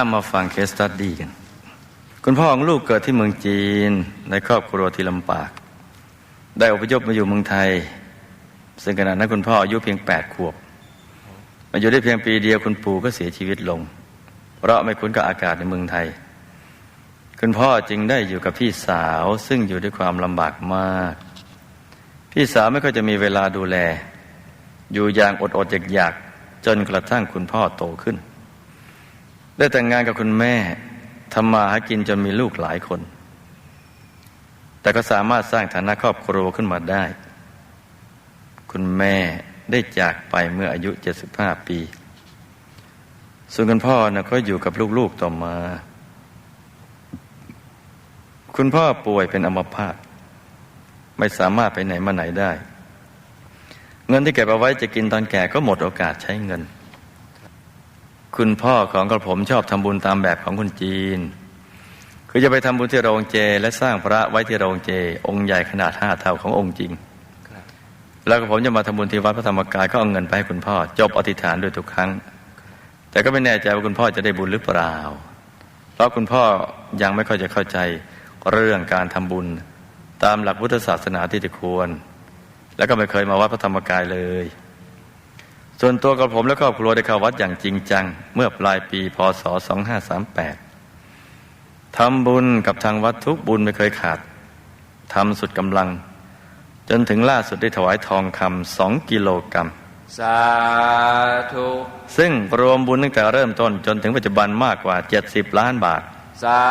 เอามาฟังเคสตัดดี้กัน คุณพ่อของลูกเกิดที่เมืองจีน ในครอบครัวที่ลำบาก ได้อพยพมาอยู่เมืองไทย ซึ่งขณะนั้นคุณพ่ออายุเพียงแปดขวบ มาอยู่ได้เพียงปีเดียวคุณปู่ก็เสียชีวิตลง เพราะไม่คุ้นกับอากาศในเมืองไทย คุณพ่อจึงได้อยู่กับพี่สาวซึ่งอยู่ด้วยความลำบากมาก พี่สาวไม่ค่อยจะมีเวลาดูแล อยู่อย่างอดออยากๆจนกระทั่งคุณพ่อโตขึ้น ได้แต่งงานกับคุณแม่ทำมาหากินจนมีลูกหลายคน แต่ก็สามารถสร้างฐานะครอบครัวขึ้นมาได้ คุณแม่ได้จากไปเมื่ออายุ 75 ปี ส่วนคุณพ่อนะก็อยู่กับลูกๆต่อมา คุณพ่อป่วยเป็นอัมพาตไม่สามารถไปไหนมาไหนได้ เงินที่เก็บเอาไว้จะกินตอนแก่ก็หมดโอกาสใช้เงิน คุณพ่อของกระผมชอบทำบุญตามแบบของคนจีน คือจะไปทำบุญที่โรงเจ และสร้างพระไว้ที่โรงเจ องค์ใหญ่ขนาดห้าเท่าขององค์จริง แล้วก็ผมจะมาทำบุญที่วัดพระธรรมกายก็เอาเงินไปให้คุณพ่อ จบอธิษฐานด้วยทุกครั้ง แต่ก็ไม่แน่ใจว่าคุณพ่อจะได้บุญหรือเปล่า เพราะคุณพ่อยังไม่ค่อยจะเข้าใจเรื่องการทำบุญตามหลักพุทธศาสนาที่จะควร แล้วก็ไม่เคยมาวัดพระธรรมกายเลย ส่วนตัวกับผมและครอบครัวได้เข้าวัดอย่างจริงจัง เมื่อปลายปีพศ 2538 ทำบุญกับทางวัดทุกบุญไม่เคยขาด ทำสุดกำลัง จนถึงล่าสุดได้ถวายทองคำสองกิโลกรัมสาธุซึ่งรวมบุญตั้งแต่เริ่มต้นจนถึงปัจจุบันมากกว่า 70 ล้านบาท สา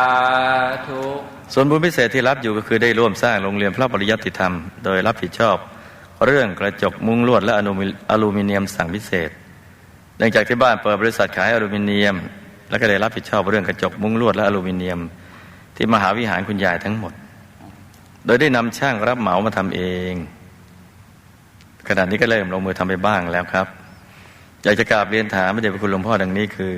ธุส่วนบุญพิเศษที่รับอยู่ก็คือได้ร่วมสร้างโรงเรียนพระปริยัติธรรม โดยรับผิดชอบ เรื่องกระจกมุ้งลวดและอลูมิอลูมิเนียมสั่งพิเศษเนื่องจากที่บ้านเปิดบริษัทขายอลูมิเนียม และก็ได้รับผิดชอบเรื่องกระจกมุ้งลวดและอลูมิเนียม ที่มหาวิหารคุณยายทั้งหมด โดยได้นำช่างรับเหมามาทำเอง ขณะนี้ก็เริ่มลงมือทำไปบ้างแล้วครับ อยากจะกราบเรียนถามพระเดชพระคุณหลวงพ่อดังนี้คือ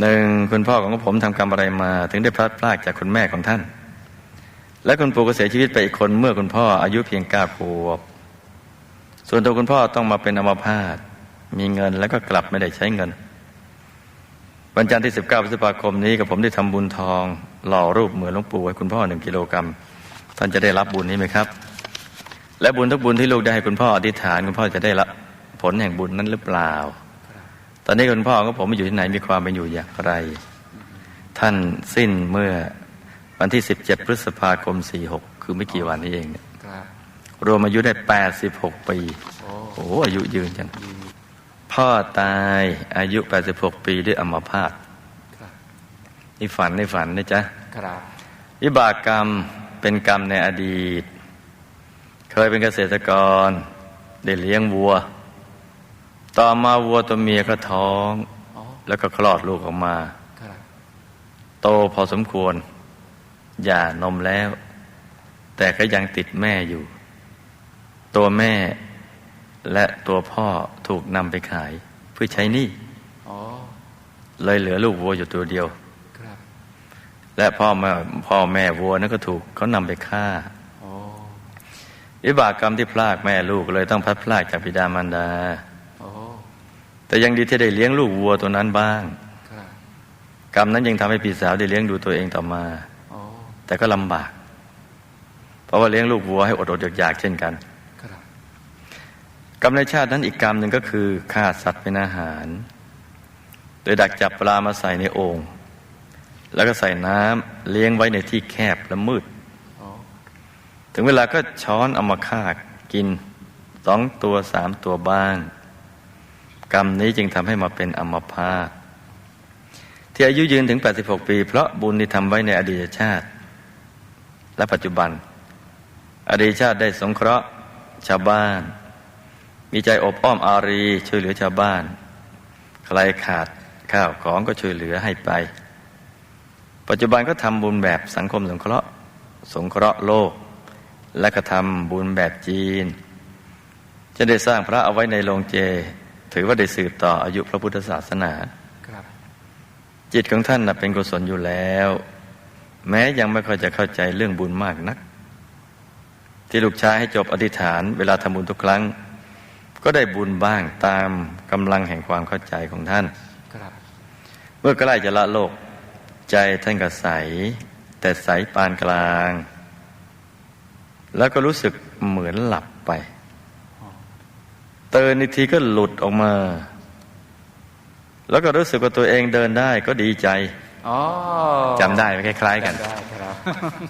หนึ่งคุณพ่อของผมทำกรรมอะไรมา ถึงได้พลัดพรากจากคุณแม่ของท่าน และคุณปู่ก็เสียชีวิตไปอีกคนเมื่อคุณพ่ออายุเพียงเก้าขวบ ส่วนตัวคุณพ่อต้องมาเป็นอัมพาตมีเงินแล้วก็กลับไม่ได้ใช้เงิน วันจันทร์ที่ 19พฤษภาคมนี้กับผมได้ทำบุญทอง หล่อรูปเหมือนหลวงปู่ไว้คุณพ่อหนึ่งกิโลกรัมท่านจะได้รับบุญนี้ไหมครับ และบุญทุกบุญที่ลูกได้ให้คุณพ่ออธิษฐานคุณพ่อจะได้รับผลแห่งบุญนั้นหรือเปล่า ตอนนี้คุณพ่อของผมอยู่ที่ไหนมีความเป็นอยู่อย่างไร ท่านสิ้นเมื่อวันที่ 17 พฤษภาคม 46 คือไม่กี่วันนี้เองเนี่ย รับรวมอายุได้ 86 ปี โอ้โอ้โหอายุยืนจังพ่อตายอายุ 86 ปีด้วยอัมพาตครับนี่ฝันในฝันนะจ๊ะครับวิบากกรรมเป็นกรรมในอดีต เคยเป็นเกษตรกร ได้เลี้ยงวัว ต่อมาวัวตัวเมียก็ท้องอ๋อแล้วก็คลอดลูกออกมาครับโตพอสมควร หย่านมแล้ว แต่ก็ยังติดแม่อยู่ ตัวแม่และตัวพ่อถูกนำไปขาย เพื่อใช้หนี้อ๋อเลยเหลือลูกวัวอยู่ตัวเดียวครับและพ่อแม่พ่อแม่วัวนั่นก็ถูกเขานำไปฆ่าโอ้วิบากกรรมที่พลากแม่ลูกเลยต้องพัดพลากจากบิดามารดาโอ้แต่ยังดีที่ได้เลี้ยงลูกวัวตัวนั้นบ้างครับกรรมนั้นยังทำให้พี่สาวได้เลี้ยงดูตัวเองต่อมาโอ้แต่ก็ลำบาก เพราะว่าเลี้ยงลูกวัวให้อดอดอยากๆเช่นกันครับ กรรมในชาตินั้นอีกกรรมหนึ่งก็คือฆ่าสัตว์เป็นอาหาร โดยดักจับปลามาใส่ในโอ่งแล้วก็ใส่น้ำเลี้ยงไว้ในที่แคบและมืด ถึงเวลาก็ช้อนเอามาฆ่ากินสองตัวสามตัวบ้าง กรรมนี้จึงทำให้มาเป็นอมพาตที่อายุยืนถึง 86 ปี เพราะบุญที่ทำไว้ในอดีตชาติ และปัจจุบัน อดีตชาติได้สงเคราะห์ชาวบ้าน มีใจอบอ้อมอารีช่วยเหลือชาวบ้าน ใครขาดข้าวของก็ช่วยเหลือให้ไป ปัจจุบันก็ทำบุญแบบสังคมสงเคราะห์ สงเคราะห์โลก และกระทำบุญแบบจีน จะได้สร้างพระเอาไว้ในโรงเจ ถือว่าได้สืบต่ออายุพระพุทธศาสนาครับจิตของท่านนะเป็นกุศลอยู่แล้ว แม้ยังไม่ค่อยจะเข้าใจเรื่องบุญมากนัก ที่ลูกชายให้จบอธิษฐาน เวลาทำบุญทุกครั้ง ก็ได้บุญบ้างตามกำลังแห่งความเข้าใจของท่านครับทเมื่อใกล้จะละโลก ใจท่านก็ใส แต่ใสปานกลาง แล้วก็รู้สึกเหมือนหลับไปเตือนอีกทีก็หลุดออกมา แล้วก็รู้สึกว่าตัวเองเดินได้ก็ดีใจอ๋อจำได้ไหมคล้าย ๆ กันจำได้ครับ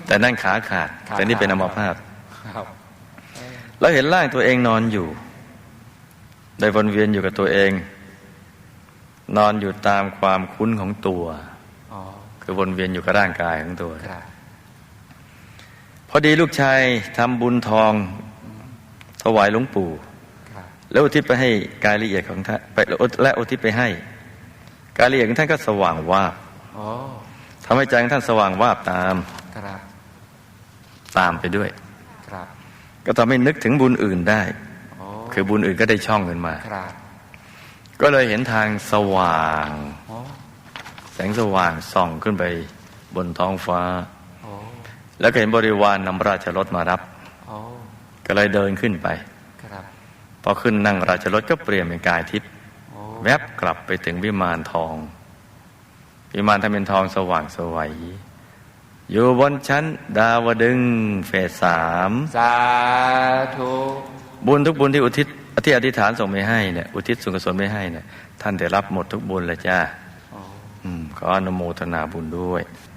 แต่นั่นขาขาดขาขาดแต่นี่เป็นอัมพาตครับแล้วเห็นร่างตัวเองนอนอยู่ ได้วนเวียนอยู่กับตัวเอง นอนอยู่ตามความคุ้นของตัวอ๋อคือวนเวียนอยู่กับร่างกายของตัวครับพอดีลูกชายทำบุญทองถวายหลวงปู่ครับแล้วอุทิศไปให้กายละเอียดของท่านไปและอุทิศไปให้ กายละเอียดของท่านก็สว่างวาบอ๋อทำให้ใจของท่านสว่างวาบตามครับตามไปด้วยครับก็ทำให้นึกถึงบุญอื่นได้อ๋อ คือบุญอื่นก็ได้ช่องขึ้นมาครับก็เลยเห็นทางสว่างอ๋อแสงสว่างส่องขึ้นไปบนท้องฟ้าอ๋อแล้วก็เห็นบริวารนำราชรถมารับอ๋อก็เลยเดินขึ้นไปครับพอขึ้นนั่งราชรถก็เปลี่ยนเป็นกายทิพย์โอ้แวบกลับไปถึงวิมานทอง วิมานทำเป็นทองสว่างสวัยอยู่บนชั้นดาวดึงส์เฟสสาม สาธุ บุญทุกบุญที่อุทิศที่อธิษฐานส่งไปให้เนี่ยอุทิศส่วนกุศลไปให้เนี่ยท่านได้รับหมดทุกบุญเลยจ้าอ๋ออืมขออนุโมทนาบุญด้วยส